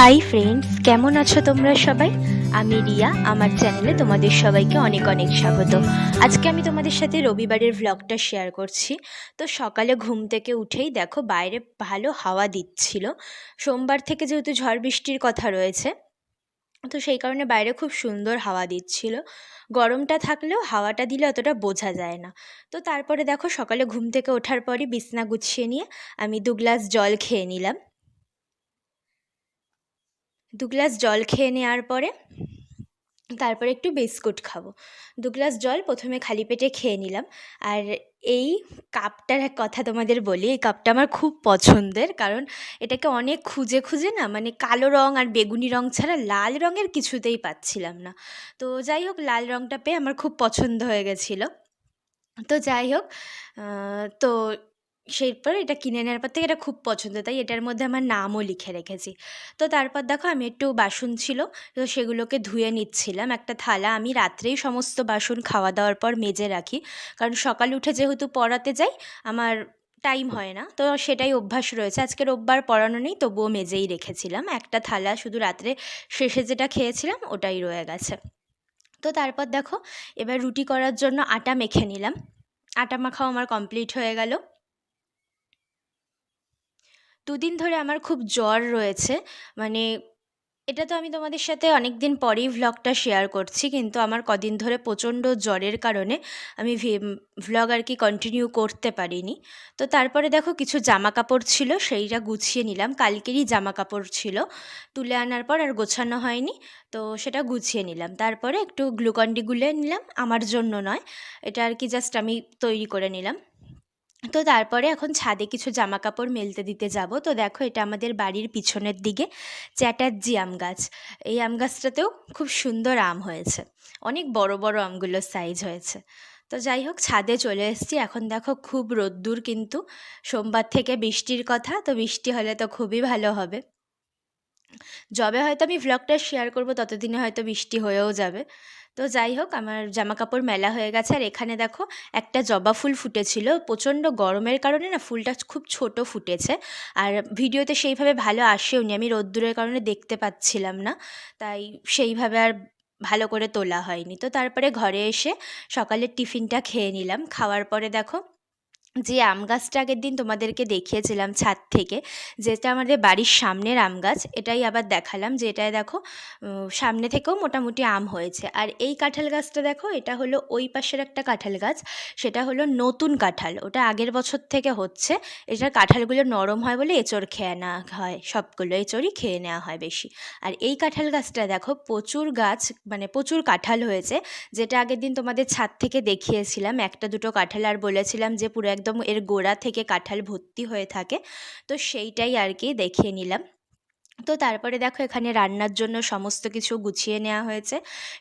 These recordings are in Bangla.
হাই ফ্রেন্ডস কেমন আছো তোমরা সবাই? আমি রিয়া, আমার চ্যানেলে তোমাদের সবাইকে অনেক অনেক স্বাগত। আজকে আমি তোমাদের সাথে রবিবারের ভ্লগটা শেয়ার করছি। তো সকালে ঘুম থেকে উঠেই দেখো বাইরে ভালো হাওয়া দিচ্ছিল। সোমবার থেকে যেহেতু ঝড় বৃষ্টির কথা রয়েছে, তো সেই কারণে বাইরে খুব সুন্দর হাওয়া দিচ্ছিল। গরমটা থাকলেও হাওয়াটা দিলে অতটা বোঝা যায় না। তো তারপরে দেখো সকালে ঘুম থেকে ওঠার পরই বিছনা গুছিয়ে নিয়ে আমি দু গ্লাস জল খেয়ে নিলাম। দু গ্লাস জল খেয়ে নেওয়ার পরে তারপরে একটু বিস্কুট খাব। দু গ্লাস জল প্রথমে খালি পেটে খেয়ে নিলাম। আর এই কাপটার এক কথা তোমাদের বলি, এই কাপটা আমার খুব পছন্দের, কারণ এটাকে অনেক খুঁজে খুঁজে না মানে কালো রং আর বেগুনি রং ছাড়া লাল রঙের কিছুতেই পাচ্ছিলাম না। তো যাই হোক, লাল রঙটা পেয়ে আমার খুব পছন্দ হয়ে গেছিল। তো যাই হোক তো সেইরপর এটা কিনে নেওয়ার পর থেকে এটা খুব পছন্দ, তাই এটার মধ্যে আমার নামও লিখে রেখেছি। তো তারপর দেখো আমি একটু বাসন ছিল, তো সেগুলোকে ধুয়ে নিচ্ছিলাম। একটা থালা আমি রাত্রেই সমস্ত বাসন খাওয়া দাওয়ার পর মেজে রাখি। কারণ সকাল উঠে যেহেতু পড়াতে যাই, আমার টাইম হয় না। তো সেটাই অভ্যাস রয়েছে। আজকে রোববার পড়ানো নেই, তবুও মেজেই রেখেছিলাম। একটা থালা শুধু রাত্রে শেষে যেটা খেয়েছিলাম, ওটাই রয়ে গেছে। তো তারপর দেখো, এবার রুটি করার জন্য আটা মেখে নিলাম। আটা মাখাও আমার কমপ্লিট হয়ে গেল। দুদিন ধরে আমার খুব জ্বর রয়েছে। মানে এটা তো আমি তোমাদের সাথে অনেক দিন পরেই ভ্লগটা শেয়ার করছি, কিন্তু আমার কদিন ধরে প্রচণ্ড জ্বরের কারণে আমি ভ্লগ আর কি কন্টিনিউ করতে পারিনি। তো তারপরে দেখো কিছু জামা কাপড় ছিল, সেইটা গুছিয়ে নিলাম। কালকেরই জামা কাপড় ছিল, তুলে আনার পর আর গোছানো হয়নি, তো সেটা গুছিয়ে নিলাম। তারপরে একটু গ্লুকন্ডি গুলে নিলাম, আমার জন্য নয়। এটা আর কি জাস্ট আমি তৈরি করে নিলাম। তো তারপরে এখন ছাদে কিছু জামা কাপড় মেলতে দিতে যাব। তো দেখো এটা আমাদের বাড়ির পিছনের দিকে চ্যাটার্জি আম গাছ। এই আম গাছটাতেও খুব সুন্দর আম হয়েছে। অনেক বড় বড় আমগুলোর সাইজ হয়েছে। তো যাই হোক, ছাদে চলে এসেছি। এখন দেখো খুব রোদ্দুর কিন্তু। সোমবার থেকে বৃষ্টির কথা, তো বৃষ্টি হলে তো খুবই ভালো হবে। যবে হয়তো আমি ভ্লগটা শেয়ার করব, ততদিনে হয়তো বৃষ্টি হয়েও যাবে। তো যাই হোক, আমার জামা কাপড় মেলা হয়ে গেছে। আর এখানে দেখো, একটা জবা ফুল ফুটেছিল। প্রচণ্ড গরমের কারণে না ফুলটা খুব ছোট ফুটেছে। আর ভিডিওতে সেইভাবে ভালো আসেওনি। আমি রোদ্দুরের কারণে দেখতে পাচ্ছিলাম না। তাই সেইভাবে আর ভালো করে তোলা হয়নি। তো তারপরে ঘরে এসে সকালের টিফিনটা খেয়ে নিলাম। খাওয়ার পরে দেখো যে আম গাছটা আগের দিন তোমাদেরকে দেখিয়েছিলাম ছাদ থেকে, যেটা আমাদের বাড়ির সামনের আম গাছ, এটাই আবার দেখালাম যে এটায় দেখো সামনে থেকেও মোটামুটি আম হয়েছে। আর এই কাঁঠাল গাছটা দেখো, এটা হলো ওই পাশের একটা কাঁঠাল গাছ, সেটা হলো নতুন কাঁঠাল, ওটা আগের বছর থেকে হচ্ছে এটার কাঁঠালগুলো নরম হয় বলে এঁচড় খেয়ে নেওয়া হয়, সবগুলো এঁচড়ই খেয়ে নেওয়া হয় বেশি। আর এই কাঁঠাল গাছটা দেখো, প্রচুর গাছ মানে প্রচুর কাঁঠাল হয়েছে, যেটা আগের দিন তোমাদের ছাদ থেকে দেখিয়েছিলাম, একটা দুটো কাঁঠাল, আর বলেছিলাম যে পুরো একদম এর গোড়া থেকে কাঁঠাল ভর্তি হয়ে থাকে। তো সেইটাই আর কি দেখিয়ে নিলাম। তো তারপরে দেখো এখানে রান্নার জন্য সমস্ত কিছু গুছিয়ে নেওয়া হয়েছে।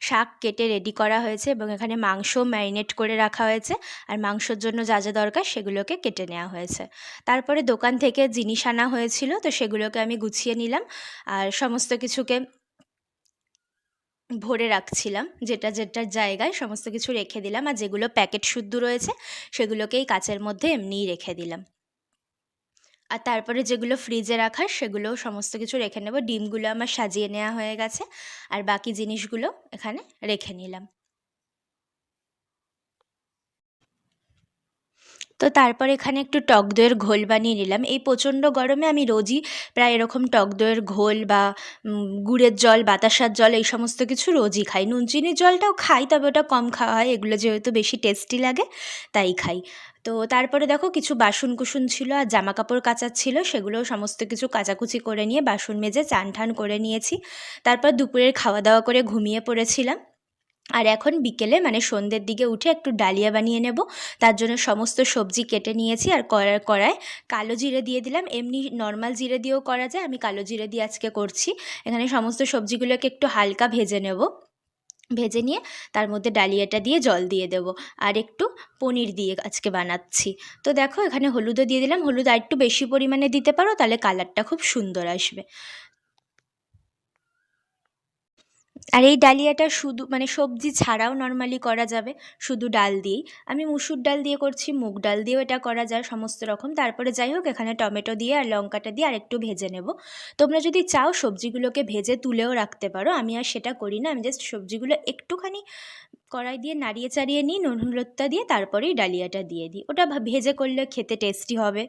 শাক কেটে রেডি করা হয়েছে এবং এখানে মাংস ম্যারিনেট করে রাখা হয়েছে। আর মাংসর জন্য যা যা দরকার সেগুলোকে কেটে নেওয়া হয়েছে। তারপরে দোকান থেকে জিনিস আনা হয়েছিল, তো সেগুলোকে আমি গুছিয়ে নিলাম। আর সমস্ত কিছুকে ভরে রাখছিলাম, যেটা যেটার জায়গায় সমস্ত কিছু রেখে দিলাম আর যেগুলো প্যাকেট শুদ্ধ রয়েছে, সেগুলোকেই কাচের মধ্যে এমনিই রেখে দিলাম। আর তারপরে যেগুলো ফ্রিজে রাখার, সেগুলো সমস্ত কিছু রেখে নেব। ডিমগুলো আমার সাজিয়ে নেওয়া হয়ে গেছে, আর বাকি জিনিসগুলো এখানে রেখে নিলাম। তো তারপর এখানে একটু টক দইয়ের ঘোল বানিয়ে নিলাম। এই প্রচণ্ড গরমে আমি রোজই প্রায় এরকম টক দইয়ের ঘোল বা গুড়ের জল, বাতাসার জল এই সমস্ত কিছু রোজই খাই। নুন, চিনির জলটাও খাই, তবে ওটা কম খাওয়া হয়। এগুলো যেহেতু বেশি টেস্টি লাগে, তাই খাই। তো তারপরে দেখো কিছু বাসন কুসুন ছিল আর জামা কাপড় কাচার ছিল, সেগুলোও সমস্ত কিছু কাচাকুচি করে নিয়ে বাসন মেজে চান ঠান করে নিয়েছি। তারপর দুপুরের খাওয়া দাওয়া করে ঘুমিয়ে পড়েছিলাম। আর এখন বিকেলে মানে সন্ধ্যের দিকে উঠে একটু ডালিয়া বানিয়ে নেব। তার জন্য সমস্ত সবজি কেটে নিয়েছি আর কড়ার কড়ায় কালো জিরে দিয়ে দিলাম। এমনি নর্মাল জিরে দিয়েও করা যায়, আমি কালো জিরে দিয়ে আজকে করছি। এখানে সমস্ত সবজিগুলোকে একটু হালকা ভেজে নেব। ভেজে নিয়ে তার মধ্যে ডালিয়াটা দিয়ে জল দিয়ে দেবো। আর একটু পনির দিয়ে আজকে বানাচ্ছি। তো দেখো, এখানে হলুদও দিয়ে দিলাম। হলুদ আর একটু বেশি পরিমাণে দিতে পারো, তাহলে কালারটা খুব সুন্দর আসবে। আর এই ডালিয়াটা শুধু মানে সবজি ছাড়াও নর্মালি করা যাবে, শুধু ডাল দিয়েই। আমি মুসুর ডাল দিয়ে করছি, মুগ ডাল দিয়েও এটা করা যায় সমস্ত রকম। তারপরে যাই হোক, এখানে টমেটো দিয়ে আর লঙ্কাটা দিয়ে আর একটু ভেজে নেব। তোমরা যদি চাও সবজিগুলোকে ভেজে তুলেও রাখতে পারো, আমি আর সেটা করি না, আমি জাস্ট সবজিগুলো একটুখানি কড়াই দিয়ে নাড়িয়ে চাড়িয়ে নিই নুন হলুদটা দিয়ে তারপরেই ডালিয়াটা দিয়ে দিই। ওটা ভেজে করলে খেতে টেস্টি হবে।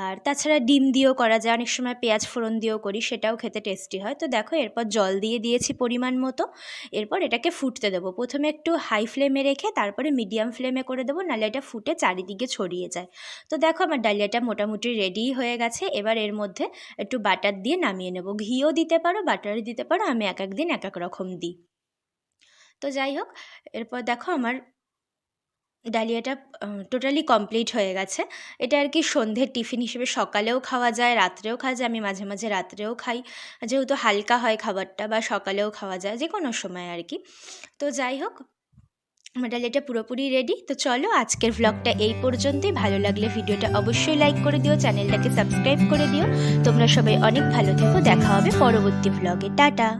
আর তাছাড়া ডিম দিয়েও করা যায়, অনেক সময় পেঁয়াজ ফোড়ন দিয়েও করি, সেটাও খেতে টেস্টি হয়। তো দেখো, এরপর জল দিয়ে দিয়েছি পরিমাণ মতো। এরপর এটাকে ফুটতে দেবো। প্রথমে একটু হাই ফ্লেমে রেখে তারপরে মিডিয়াম ফ্লেমে করে দেবো, নাহলে এটা ফুটে চারিদিকে ছড়িয়ে যায়। তো দেখো, আমার ডালিয়াটা মোটামুটি রেডি হয়ে গেছে। এবার এর মধ্যে একটু বাটার দিয়ে নামিয়ে নেব। ঘিও দিতে পারো বাটার দিতে পারো। আমি এক এক দিন এক এক রকম দিই। তো যাই হোক, এরপর দেখো আমার ডালিয়াটা টোটালি কমপ্লিট হয়ে গেছে। এটা আর কি সন্ধ্যের টিফিন হিসেবে সকালেও খাওয়া যায়, রাত্রেও খাওয়া যায়, আমি মাঝে মাঝে রাত্রেও খাই। যেহেতু হালকা হয় খাবারটা বা সকালেও খাওয়া যায় যে কোনো সময় আর কি। তো যাই হোক, আমার ডালিয়াটা পুরোপুরি রেডি তো চলো আজকের ভ্লগটা এই পর্যন্তই। ভালো লাগলে ভিডিওটা অবশ্যই লাইক করে দিও চ্যানেলটাকে সাবস্ক্রাইব করে দিও। তোমরা সবাই অনেক ভালো থেকো। দেখা হবে পরবর্তী ভ্লগে টাটা!